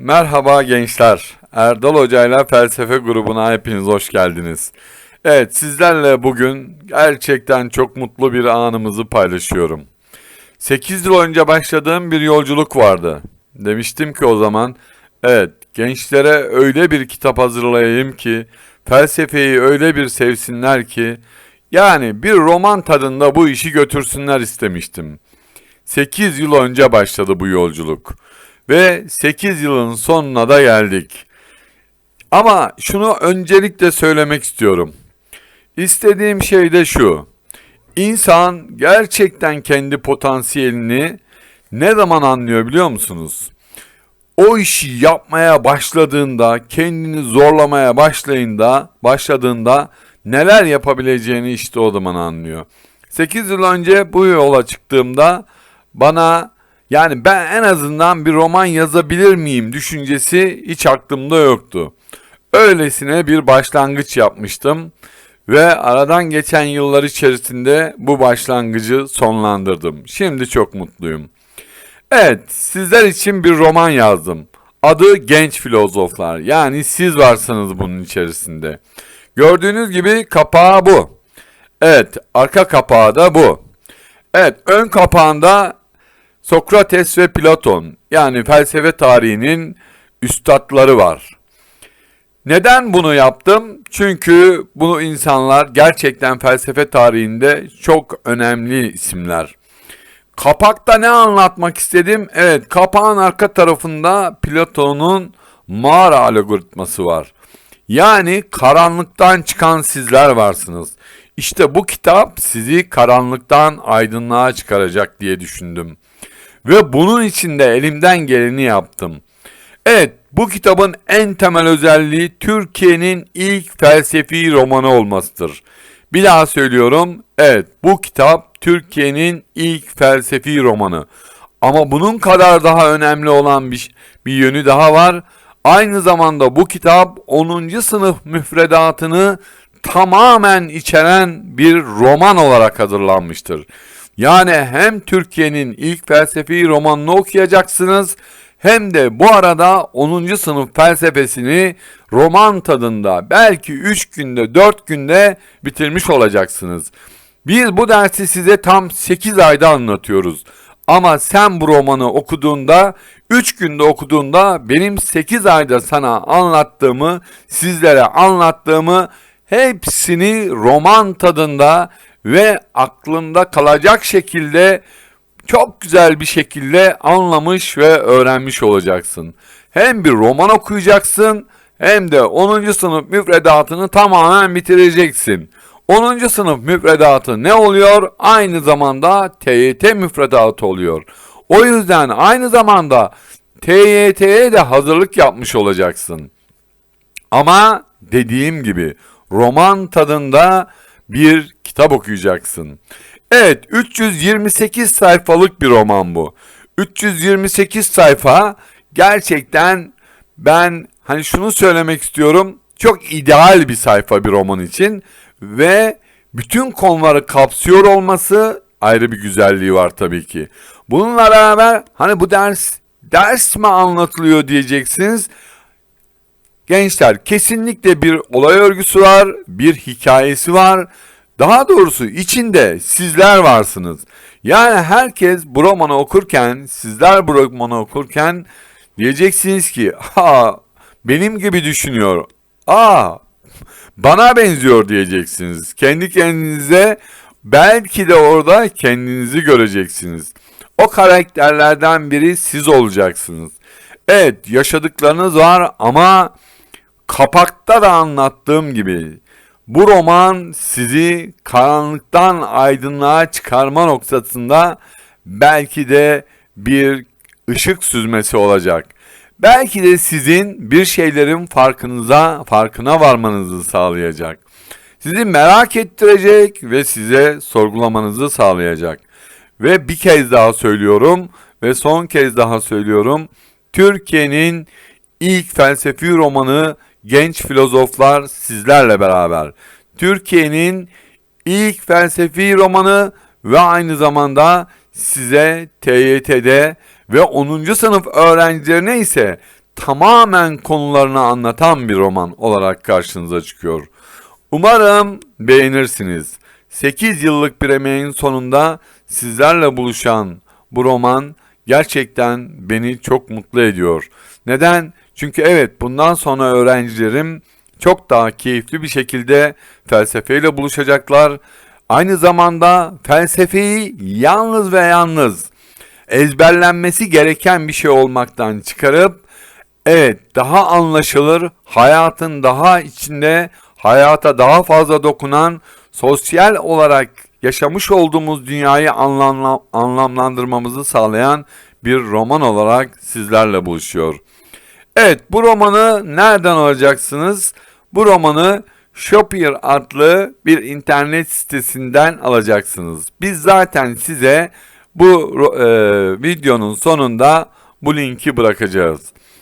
Merhaba gençler. Erdal Hoca ile Felsefe grubuna hepiniz hoş geldiniz. Evet sizlerle bugün gerçekten çok mutlu bir anımızı paylaşıyorum. 8 yıl önce başladığım bir yolculuk vardı. Demiştim ki o zaman evet gençlere öyle bir kitap hazırlayayım ki felsefeyi öyle bir sevsinler ki yani bir roman tadında bu işi götürsünler istemiştim. 8 yıl önce başladı bu yolculuk. Ve 8 yılın sonuna da geldik. Ama şunu öncelikle söylemek istiyorum. İstediğim şey de şu. İnsan gerçekten kendi potansiyelini ne zaman anlıyor biliyor musunuz? O işi yapmaya başladığında, kendini zorlamaya başlayında, başladığında neler yapabileceğini işte o zaman anlıyor. 8 yıl önce bu yola çıktığımda bana yani ben en azından bir roman yazabilir miyim düşüncesi hiç aklımda yoktu. Öylesine bir başlangıç yapmıştım ve aradan geçen yıllar içerisinde bu başlangıcı sonlandırdım. Şimdi çok mutluyum. Evet, sizler için bir roman yazdım. Adı Genç Filozoflar. Yani siz varsınız bunun içerisinde. Gördüğünüz gibi kapağı bu. Evet, arka kapağı da bu. Evet, ön kapağında Sokrates ve Platon yani felsefe tarihinin üstadları var. Neden bunu yaptım? Çünkü bunu insanlar gerçekten felsefe tarihinde çok önemli isimler. Kapakta ne anlatmak istedim? Evet, kapağın arka tarafında Platon'un mağara algoritması var. Yani karanlıktan çıkan sizler varsınız. İşte bu kitap sizi karanlıktan aydınlığa çıkaracak diye düşündüm. Ve bunun için de elimden geleni yaptım. Evet, bu kitabın en temel özelliği Türkiye'nin ilk felsefi romanı olmasıdır. Bir daha söylüyorum. Evet, bu kitap Türkiye'nin ilk felsefi romanı. Ama bunun kadar daha önemli olan bir, bir yönü daha var. Aynı zamanda bu kitap 10. sınıf müfredatını tamamen içeren bir roman olarak hazırlanmıştır. Yani hem Türkiye'nin ilk felsefi romanını okuyacaksınız hem de bu arada 10. sınıf felsefesini roman tadında belki 3 günde 4 günde bitirmiş olacaksınız. Biz bu dersi size tam 8 ayda anlatıyoruz. Ama sen bu romanı okuduğunda 3 günde okuduğunda benim 8 ayda sana anlattığımı, sizlere anlattığımı hepsini roman tadında ve aklında kalacak şekilde çok güzel bir şekilde anlamış ve öğrenmiş olacaksın. Hem bir roman okuyacaksın hem de 10. sınıf müfredatını tamamen bitireceksin. 10. sınıf müfredatı ne oluyor? Aynı zamanda TYT müfredatı oluyor. O yüzden aynı zamanda TYT'ye de hazırlık yapmış olacaksın. Ama dediğim gibi roman tadında bir kitap okuyacaksın. Evet 328 sayfalık bir roman bu. 328 sayfa gerçekten ben hani şunu söylemek istiyorum. Çok ideal bir sayfa bir roman için ve bütün konuları kapsıyor olması ayrı bir güzelliği var tabii ki. Bununla beraber hani bu ders ders mi anlatılıyor diyeceksiniz. Gençler kesinlikle bir olay örgüsü var, bir hikayesi var. Daha doğrusu içinde sizler varsınız. Yani herkes bu romanı okurken, sizler bu romanı okurken diyeceksiniz ki, ha benim gibi düşünüyor. Aa bana benziyor diyeceksiniz. Kendi kendinize belki de orada kendinizi göreceksiniz. O karakterlerden biri siz olacaksınız. Evet yaşadıklarınız var ama kapakta da anlattığım gibi bu roman sizi karanlıktan aydınlığa çıkarma noktasında belki de bir ışık süzmesi olacak. Belki de sizin bir şeylerin farkınıza, farkına varmanızı sağlayacak. Sizi merak ettirecek ve size sorgulamanızı sağlayacak. Ve bir kez daha söylüyorum ve son kez daha söylüyorum. Türkiye'nin ilk felsefi romanı genç filozoflar sizlerle beraber. Türkiye'nin ilk felsefi romanı ve aynı zamanda size TYT'de ve 10. sınıf öğrencilerine ise tamamen konularını anlatan bir roman olarak karşınıza çıkıyor. Umarım beğenirsiniz. 8 yıllık bir emeğin sonunda sizlerle buluşan bu roman gerçekten beni çok mutlu ediyor. Neden? Çünkü evet bundan sonra öğrencilerim çok daha keyifli bir şekilde felsefeyle buluşacaklar. Aynı zamanda felsefeyi yalnız ve yalnız ezberlenmesi gereken bir şey olmaktan çıkarıp evet daha anlaşılır, hayatın daha içinde hayata daha fazla dokunan, sosyal olarak yaşamış olduğumuz dünyayı anlamla, anlamlandırmamızı sağlayan bir roman olarak sizlerle buluşuyor. Evet bu romanı nereden alacaksınız? Bu romanı Shopier adlı bir internet sitesinden alacaksınız. Biz zaten size bu e, videonun sonunda bu linki bırakacağız.